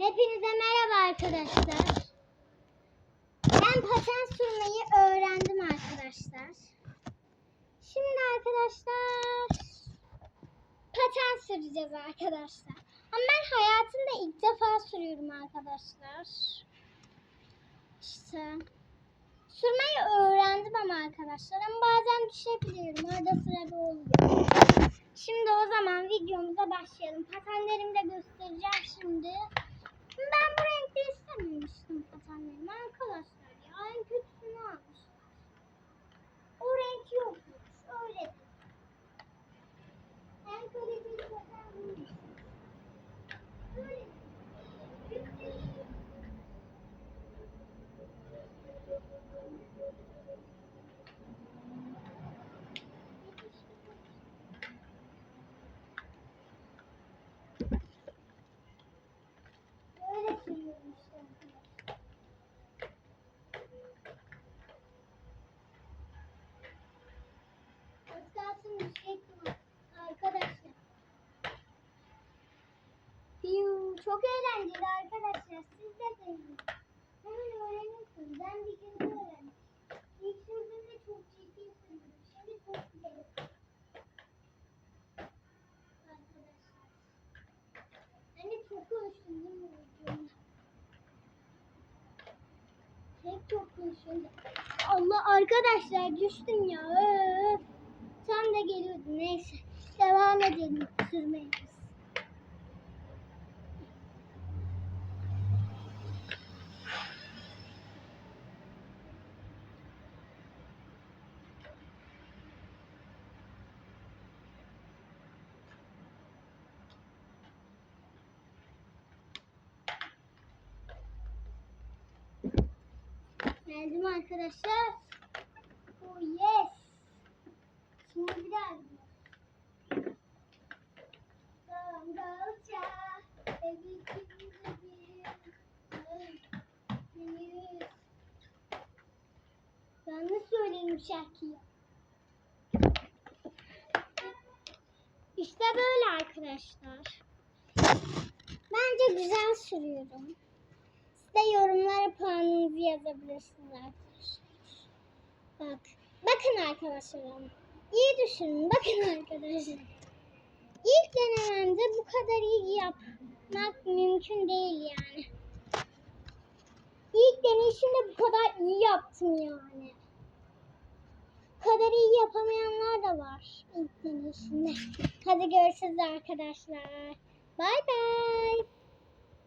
Hepinize merhaba arkadaşlar. Ben paten sürmeyi öğrendim arkadaşlar. Şimdi arkadaşlar paten süreceğiz arkadaşlar. Ama ben hayatımda ilk defa sürüyorum arkadaşlar. İşte sürmeyi öğrendim ama arkadaşlar. Ama bazen düşebiliyorum. Arada sırada oluyor. Şimdi o zaman videomuza başlayalım. Patenlerimi de göstereceğim şimdi. Ben arkadaşlar. Piu, çok eğlenceli arkadaşlar. Siz de deneyin. Hemen öğrenirsiniz. Ben bir gün öğrendim. İlk sürdüğümde çok ciddi sürdüm. Şimdi çok güzel. Arkadaşlar. Hani çok konuştum değil mi? Hep çok konuştum. Allah arkadaşlar düştüm ya. Öf. Tam da geliyordu. Neyse. Devam edelim sürmeye. Geldim arkadaşlar. Oh yes. Şimdi bir daha gidiyorum. Dalgalca evimizde bir. Yanlış söyleyeyim şarkıyı. İşte böyle arkadaşlar. Bence güzel sürüyorum. Siz de yorumlara puanınızı yazabilirsiniz arkadaşlar. Bak. Bakın arkadaşlar. İyi düşünün. Bakın arkadaşlar. İlk denememde bu kadar iyi yapmak mümkün değil yani. İlk deneyişimde bu kadar iyi yaptım yani. Bu kadar iyi yapamayanlar da var ilk deneyişinde. Hadi görüşürüz arkadaşlar. Bay bay.